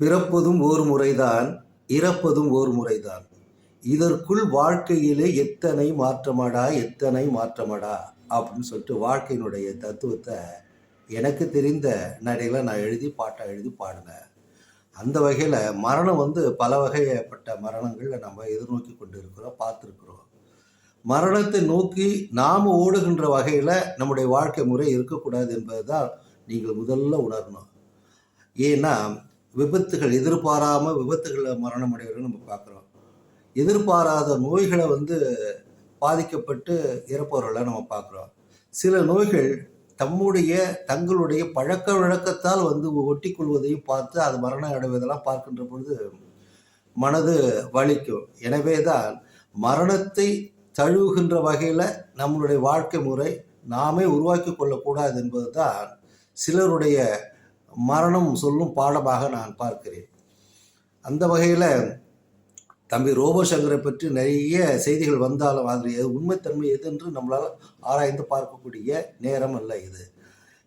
பிறப்பதும் ஒரு முறைதான் இறப்பதும் ஒரு முறைதான். இதற்குள் வாழ்க்கையிலே எத்தனை மாற்றமடா எத்தனை மாற்றமடா அப்படின்னு சொல்லிட்டு வாழ்க்கையினுடைய தத்துவத்தை எனக்கு தெரிந்த நடையில் நான் எழுதி பாட்டாக எழுதி பாடினேன். அந்த வகையில் மரணம் வந்து பல வகைப்பட்ட மரணங்களை நம்ம எதிர்நோக்கி கொண்டு இருக்கிறோம் பார்த்துருக்குறோம். மரணத்தை நோக்கி நாம் ஓடுகின்ற வகையில் நம்முடைய வாழ்க்கை முறை இருக்கக்கூடாது என்பது தான் நீங்கள் முதல்ல உணரணும். ஏன்னா விபத்துகள் எதிர்பாராமல் விபத்துகளில் மரணம் அடைவர்கள் நம்ம பார்க்குறோம். எதிர்பாராத நோய்களை வந்து பாதிக்கப்பட்டு இறப்பவர்களை நம்ம பார்க்குறோம். சில நோய்கள் தம்முடைய தங்களுடைய பழக்க வழக்கத்தால் வந்து ஒட்டி கொள்வதையும் பார்த்து அது மரணம் அடைவதெல்லாம் பார்க்கின்ற பொழுது மனது வலிக்கும். எனவே தான் மரணத்தை தழுவுகின்ற வகையில் நம்மளுடைய வாழ்க்கை முறை நாமே உருவாக்கி கொள்ளக்கூடாது என்பது தான் சிலருடைய மரணம் சொல்லும் பாடமாக நான் பார்க்கிறேன். அந்த வகையில் தம்பி ரோபோசங்கரை பற்றி நிறைய செய்திகள் வந்தாலும் அதில் எது உண்மைத்தன்மை எது என்று நம்மளால் ஆராய்ந்து பார்க்கக்கூடிய நேரம் அல்ல இது.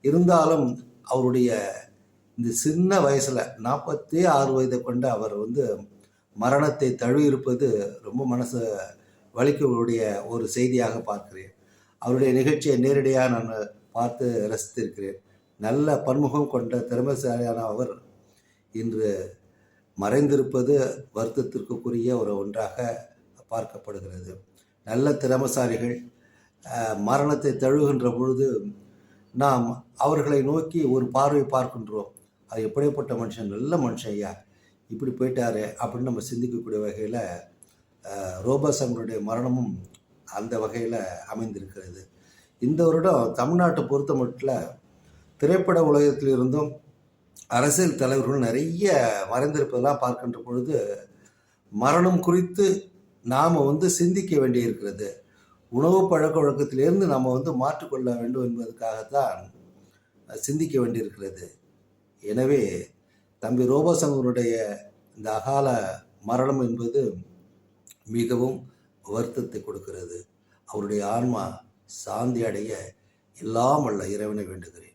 இருந்தாலும் அவருடைய இந்த சின்ன வயசில் நாற்பத்தி ஆறு வயதை கொண்ட அவர் வந்து மரணத்தை தழுவியிருப்பது ரொம்ப மனசு வலிக்கக்கூடிய ஒரு செய்தியாக பார்க்கிறேன். அவருடைய நிகழ்ச்சியை நேரடியாக நான் பார்த்து ரசித்திருக்கிறேன். நல்ல பன்முகம் கொண்ட திறமைசாலியான அவர் இன்று மறைந்திருப்பது வருத்தத்திற்குரிய ஒரு ஒன்றாக பார்க்கப்படுகிறது. நல்ல திறமசாலிகள் மரணத்தை தழுவுகின்ற பொழுது நாம் அவர்களை நோக்கி ஒரு பார்வை பார்க்கின்றோம். அது எப்படிப்பட்ட மனுஷன்? நல்ல மனுஷன் ஐயா. இப்படி போயிட்டாரு அப்படின்னு நம்ம சிந்திக்கக்கூடிய வகையில் ரோபசங்கருடைய மரணமும் அந்த வகையில் அமைந்திருக்கிறது. இந்த வருடம் தமிழ்நாட்டை பொறுத்த மட்டும் திரைப்பட உலகத்திலிருந்தும் அரசியல் தலைவர்கள் நிறைய மறைந்திருப்பதெல்லாம் பார்க்கின்ற பொழுது மரணம் குறித்து நாம் வந்து சிந்திக்க வேண்டியிருக்கிறது. உணவு பழக்க வழக்கத்திலிருந்து நாம் வந்து மாற்றிக்கொள்ள வேண்டும் என்பதற்காகத்தான் சிந்திக்க வேண்டியிருக்கிறது. எனவே தம்பி ரோபசங்கருடைய இந்த அகால மரணம் என்பது மிகவும் வருத்தத்தை கொடுக்கிறது. அவருடைய ஆன்மா சாந்தி அடைய எல்லாம் அல்ல. இறைவனை வேண்டுகிறேன்.